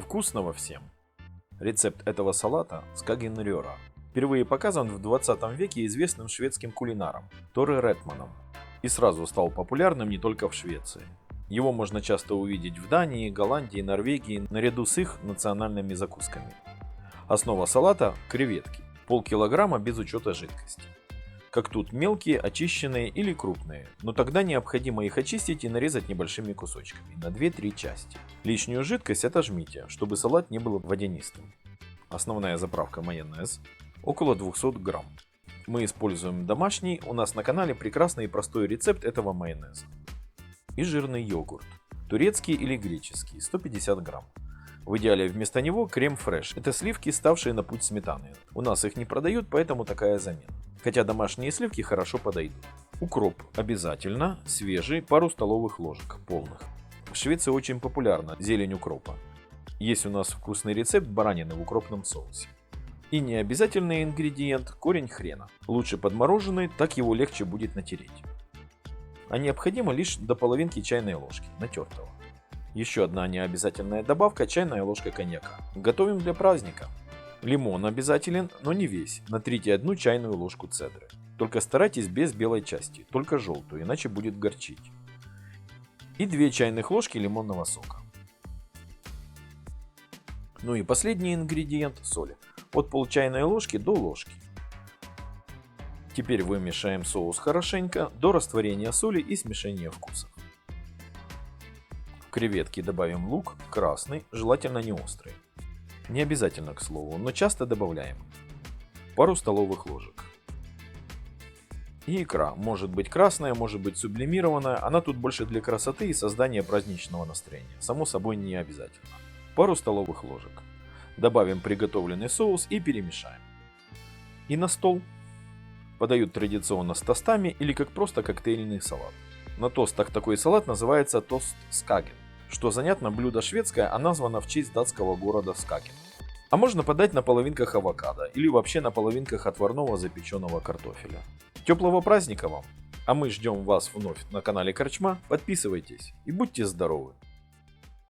Вкусного всем! Рецепт этого салата – скагенрёра. Впервые показан в 20 веке известным шведским кулинаром Торе Ретманом и сразу стал популярным не только в Швеции. Его можно часто увидеть в Дании, Голландии, Норвегии наряду с их национальными закусками. Основа салата – креветки, полкилограмма без учета жидкости. Как тут мелкие, очищенные или крупные, но тогда необходимо их очистить и нарезать небольшими кусочками на 2-3 части. Лишнюю жидкость отожмите, чтобы салат не был водянистым. Основная заправка майонез около 200 грамм. Мы используем домашний, у нас на канале прекрасный и простой рецепт этого майонеза. И жирный йогурт. Турецкий или греческий, 150 грамм. В идеале вместо него крем фреш. Это сливки, ставшие на путь сметаны. У нас их не продают, поэтому такая замена хотя домашние сливки хорошо подойдут. Укроп обязательно, свежий, пару столовых ложек полных. В Швеции очень популярна зелень укропа. Есть у нас вкусный рецепт баранины в укропном соусе. И необязательный ингредиент – корень хрена. Лучше подмороженный, так его легче будет натереть. А необходимо лишь до половинки чайной ложки, натертого. Еще одна необязательная добавка – чайная ложка коньяка. Готовим для праздника. Лимон обязателен, но не весь. Натрите одну чайную ложку цедры. Только старайтесь без белой части, только желтую, иначе будет горчить. И 2 чайных ложки лимонного сока. Ну и последний ингредиент – соли. От пол чайной ложки до ложки. Теперь вымешаем соус хорошенько до растворения соли и смешения вкусов. Креветки добавим лук, красный, желательно не острый. Не обязательно, к слову, но часто добавляем. Пару столовых ложек. И икра. Может быть красная, может быть сублимированная. Она тут больше для красоты и создания праздничного настроения. Само собой не обязательно. Пару столовых ложек. Добавим приготовленный соус и перемешаем. И на стол. Подают традиционно с тостами или как просто коктейльный салат. На тостах такой салат называется тост скаген. Что занятно, блюдо шведское, а названо в честь датского города Скакен. А можно подать на половинках авокадо или вообще на половинках отварного запеченного картофеля. Теплого праздника вам! А мы ждем вас вновь на канале Корчма. Подписывайтесь и будьте здоровы!